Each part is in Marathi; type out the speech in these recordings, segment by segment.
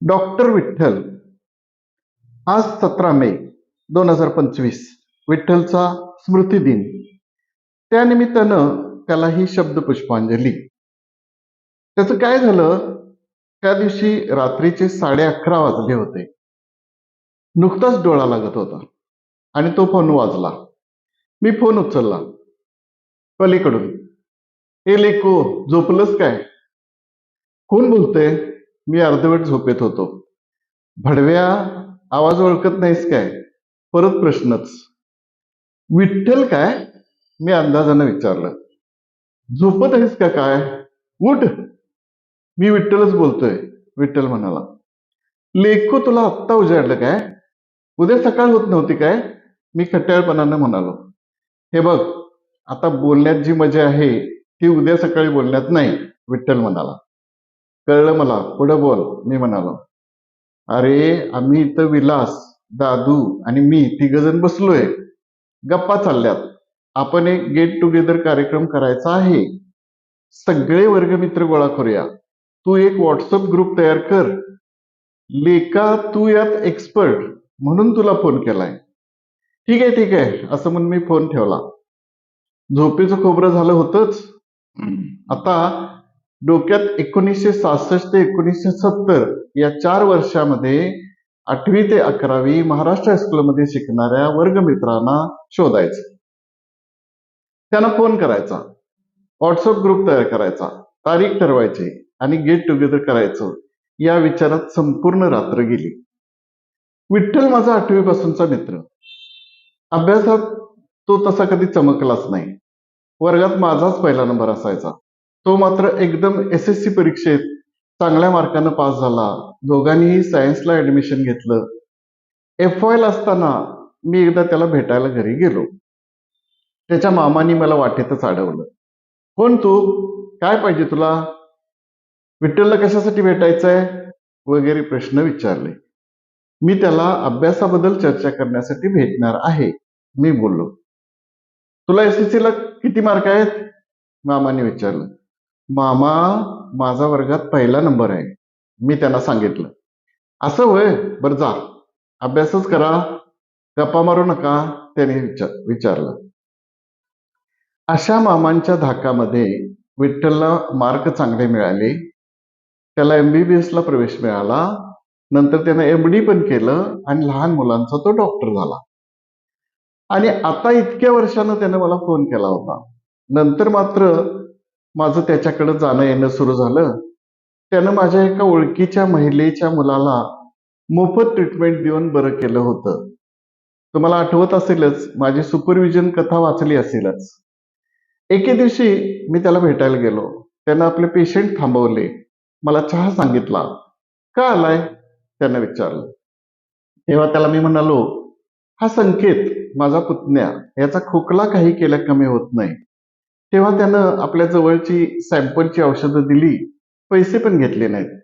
डॉक्टर विठ्ठल. आज सतरा मे दोन हजार पंचवीस. विठ्ठलचा स्मृती दिन त्यानिमित्तानं त्याला ही शब्द पुष्पांजली त्याचं काय झालं? त्या दिवशी रात्रीचे साडे अकरा वाजले होते. नुकताच डोळा लागत होता आणि तो फोन वाजला. मी फोन उचलला. पलीकडून. ए लेको झोपलंच काय? कोण बोलतंय? मी अर्धवट झोपेत होतो. भडव्या आवाज ओळखत नाहीस काय? परत प्रश्नच. विठ्ठल काय? मी अंदाजानं विचारलं. झोपत आहेस का काय? उठ. मी विठ्ठलच बोलतोय विठ्ठल म्हणाला. लेखो तुला आत्ता उजाडलं काय? उद्या सकाळ होत नव्हती काय? मी खट्याळपणानं म्हणालो. हे बघ आता बोलण्यात जी मजा आहे ती उद्या सकाळी बोलण्यात नाही विठ्ठल म्हणाला. कळलं मला पुढं बोल मी म्हणालो. अरे आम्ही इथं विलास दादू आणि मी तिघजण बसलोय. गप्पा चालल्यात. आपण एक गेट टुगेदर कार्यक्रम करायचा आहे. सगळे वर्गमित्र गोळा करूया. तू एक व्हॉट्सअप ग्रुप तयार कर. लेका तू यात एक्सपर्ट म्हणून तुला फोन केलाय. ठीक आहे ठीक आहे असं म्हणून मी फोन ठेवला. झोपेचं खोबरं झालं होतच. आता डोक्यात एकोणीसशे सहासष्ट ते एकोणीसशे सत्तर या चार वर्षामध्ये आठवी ते अकरावी महाराष्ट्र हायस्कूलमध्ये शिकणाऱ्या वर्गमित्रांना शोधायचं. त्यांना फोन करायचा. व्हॉट्सअप ग्रुप तयार करायचा. तारीख ठरवायची आणि गेट टुगेदर करायचं. या विचारात संपूर्ण रात्र गेली. विठ्ठल माझा आठवीपासूनचा मित्र. अभ्यासात तो तसा कधी चमकलाच नाही. वर्गात माझाच पहिला नंबर असायचा. तो मात्र एकदम एस एस सी परीक्षेत चांगल्या मार्कानं पास झाला. दोघांनीही सायन्सला ऍडमिशन घेतलं. एफ वायला असताना मी एकदा त्याला भेटायला घरी गेलो. त्याच्या मामानी मला वाटेतच अडवलं. कोण तू? काय पाहिजे तुला? विठ्ठलला कशासाठी भेटायचंय? वगैरे प्रश्न विचारले. मी त्याला अभ्यासाबद्दल चर्चा करण्यासाठी भेटणार आहे मी बोललो. तुला एस एस ला किती मार्क आहेत? मामाने विचारलं. मामा माझा वर्गात पहिला नंबर आहे. मी त्यांना सांगितलं. असं होय. बरं जा. अभ्यासच करा. गप्पा मारू नका त्याने विचार विचारलं. अशा मामांच्या धाकामध्ये विठ्ठलला मार्क चांगले मिळाले. त्याला एमबीबीएस ला प्रवेश मिळाला. नंतर त्यानं एम डी पण केलं आणि लहान मुलांचा तो डॉक्टर झाला. आणि आता इतक्या वर्षानं त्यानं मला फोन केला होता. नंतर मात्र माझं त्याच्याकडं जाणं येणं सुरू झालं. त्यानं माझ्या एका ओळखीच्या महिलेच्या मुलाला मोफत ट्रीटमेंट देऊन बरं केलं होतं. तुम्हाला आठवत असेलच माझी सुपरविजन कथा वाचली असेलच. एके दिवशी मी त्याला भेटायला गेलो. त्यानं आपले पेशंट थांबवले. मला चहा सांगितला. का आलाय? त्यानं विचारलं. तेव्हा त्याला मी म्हणालो हा संकेत माझा पुतण्या याचा खोकला काही केल्या कमी होत नाही. तेव्हा त्यानं आपल्या जवळची सॅम्पलची औषधं दिली पैसे पण घेतले नाहीत.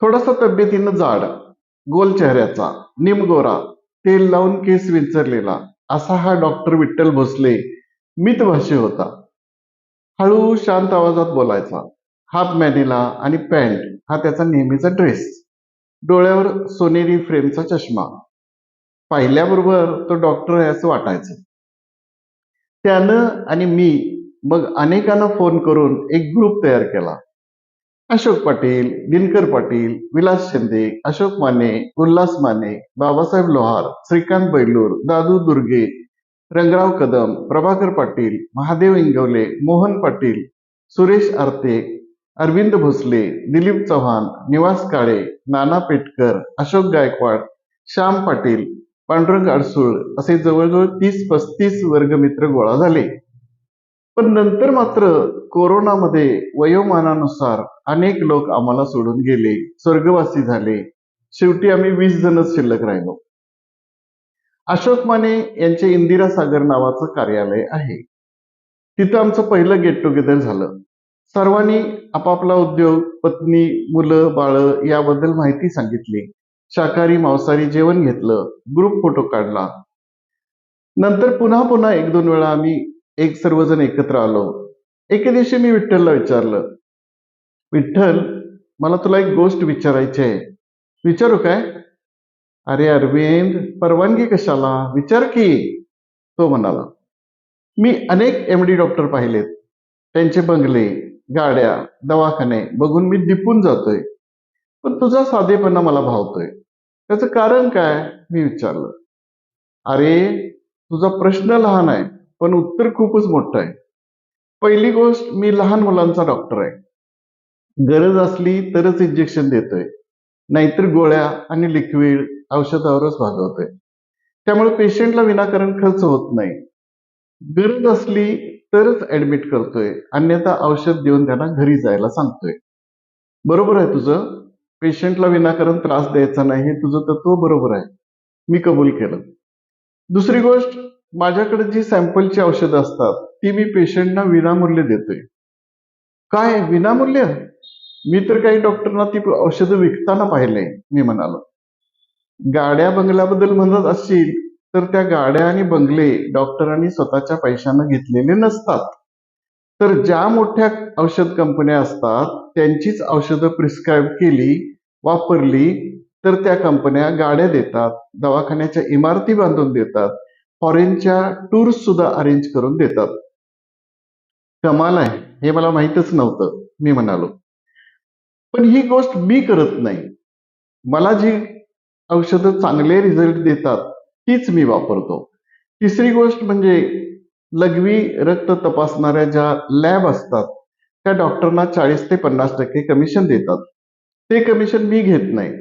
थोडासा तब्येतीनं जाड गोल चेहऱ्याचा निमगोरा तेल लावून केस विंचरलेला असा हा डॉक्टर विठ्ठल भोसले मितभाषी होता. हळू शांत आवाजात बोलायचा हाफ मॅनिला आणि पॅन्ट हा त्याचा नेहमीचा ड्रेस. डोळ्यावर सोनेरी फ्रेमचा चष्मा. पाहिल्याबरोबर तो डॉक्टर आहे असं वाटायचं. त्यानं आणि मी मग अनेकांना फोन करून एक ग्रुप तयार केला. अशोक पाटील दिनकर पाटील विलास शिंदे अशोक माने उल्हास माने बाबासाहेब लोहार श्रीकांत बैलूर दादू दुर्गे रंगराव कदम प्रभाकर पाटील महादेव इंगवले मोहन पाटील सुरेश आरते अरविंद भोसले दिलीप चव्हाण निवास काळे नाना पेटकर अशोक गायकवाड श्याम पाटील पांडुरंग अडसूळ असे जवळजवळ तीस पस्तीस वर्गमित्र गोळा झाले. पण नंतर मात्र कोरोनामध्ये वयोमानानुसार अनेक लोक आम्हाला सोडून गेले स्वर्गवासी झाले. शेवटी आम्ही वीस जणच शिल्लक राहिलो. अशोक माने यांचे इंदिरा सागर नावाचं कार्यालय आहे. तिथं आमचं पहिलं गेट टुगेदर झालं. सर्वांनी आपापला उद्योग पत्नी मुलं बाळ याबद्दल माहिती सांगितली. शाकाहारी मांसाहारी जेवण घेतलं. ग्रुप फोटो काढला. नंतर पुन्हा पुन्हा एक दोन वेळा आम्ही एक सर्वजण एकत्र आलो. एके दिवशी मी विठ्ठलला विचारलं विठ्ठल मला तुला एक गोष्ट विचारायची आहे. विचारू काय? अरे अरविंद परवानगी कशाला? विचार की. तो म्हणाला मी अनेक एम डी डॉक्टर पाहिलेत. त्यांचे बंगले गाड्या दवाखाने बघून मी दिपून जातोय. पण तुझा साधेपणा मला भावतोय. त्याचं कारण काय? मी विचारलं अरे तुझा प्रश्न लहान आहे. पण उत्तर खूपच मोठं आहे. पहिली गोष्ट मी लहान मुलांचा डॉक्टर आहे. गरज असली तरच इंजेक्शन देतोय. नाहीतर गोळ्या आणि लिक्विड औषधावरच भागवतोय. त्यामुळे पेशंटला विनाकारण खर्च होत नाही. गरज असली तरच ऍडमिट करतोय. अन्यथा औषध देऊन त्यांना घरी जायला सांगतोय. बरोबर आहे तुझं? पेशंटला विनाकारण त्रास द्यायचा नाही हे तुझं तत्व बरोबर आहे. मी कबूल केलं. दुसरी गोष्ट माझ्याकडे जी सॅम्पलची औषधं असतात ती मी पेशंटना विनामूल्य देतोय. काय? विनामूल्य? मी तर काही डॉक्टरना ती औषधं विकताना पाहिले मी म्हणालो. गाड्या बंगल्याबद्दल म्हणत असशील तर त्या गाड्या आणि बंगले डॉक्टरांनी स्वतःच्या पैशानं घेतलेले नसतात. तर ज्या मोठ्या औषध कंपन्या असतात त्यांचीच औषधं प्रिस्क्राईब केली वापरली तर त्या कंपन्या गाड्या देतात दवाखान्याच्या इमारती बांधून देतात फॉरेनच्या टूर्स सुद्धा अरेंज करून देतात. कमाल आहे. हे मला माहीतच नव्हतं. मी म्हणालो. पण ही गोष्ट मी करत नाही. मला जी औषधं चांगले रिझल्ट देतात तीच मी वापरतो. तिसरी गोष्ट म्हणजे लघवी रक्त तपासणाऱ्या ज्या लॅब असतात त्या डॉक्टरना चाळीस ते पन्नास टक्के कमिशन देतात. ते कमिशन मी घेत नाही.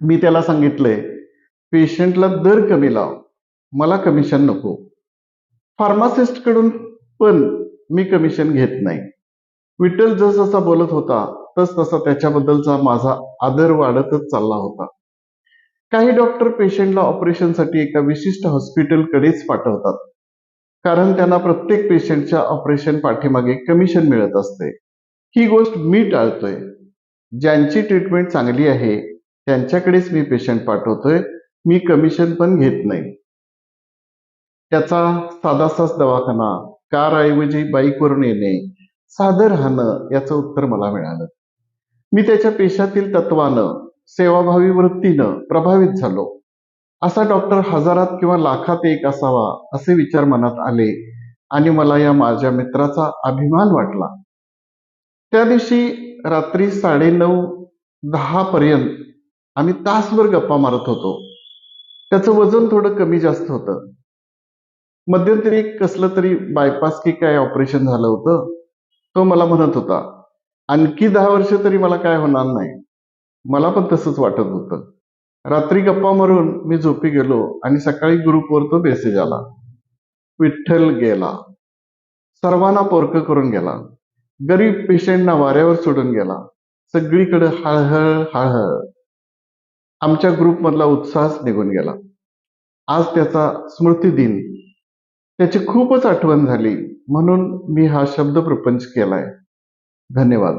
मी त्याला सांगितलंय पेशंटला दर कमी लाव. मला कमिशन नको. फार्मासिस्टकडून पण मी कमिशन घेत नाही. विठ्ठल जसा बोलत होता तस तसा त्याच्याबद्दलचा माझा आदर वाढतच चालला होता. काही डॉक्टर पेशंटला ऑपरेशनसाठी एका विशिष्ट हॉस्पिटलकडेच पाठवतात. कारण त्यांना प्रत्येक पेशंटच्या ऑपरेशन पाठीमागे कमिशन मिळत असते. ही गोष्ट मी टाळतोय. ज्यांची ट्रीटमेंट चांगली आहे त्यांच्याकडेच मी पेशंट पाठवतोय. मी कमिशन पण घेत नाही. त्याचा साधासाच दवाखाना कार ऐवजी बाईकवरून येणे साधं राहणं याचं उत्तर मला मिळालं. मी त्याच्या पेशातील तत्वानं सेवाभावी वृत्तीनं प्रभावित झालो. असा डॉक्टर हजारात किंवा लाखात एक असावा असे विचार मनात आले आणि मला या माझ्या मित्राचा अभिमान वाटला. त्या दिवशी रात्री साडेनऊ दहा पर्यंत आम्ही तासभर गप्पा मारत होतो. त्याचं वजन थोडं कमी जास्त होतं. मध्यंतरी कसलं तरी बायपास की काय ऑपरेशन झालं होतं तो मला म्हणत होता. आणखी दहा वर्ष तरी मला काय होणार नाही. मला पण तसंच वाटत होतं. रात्री गप्पा मारून मी झोपी गेलो आणि सकाळी ग्रुपवर तो मेसेज आला. विठ्ठल गेला. सर्वांना पोरक करून गेला. गरीब पेशंटना वाऱ्यावर सोडून गेला. सगळीकडे हळहळ हळहळ. आमच्या ग्रुपमधला उत्साहच निघून गेला. आज त्याचा स्मृती दिन त्याची खूपच आठवण झाली. म्हणून मी हा शब्द प्रपंच केलाय. धन्यवाद.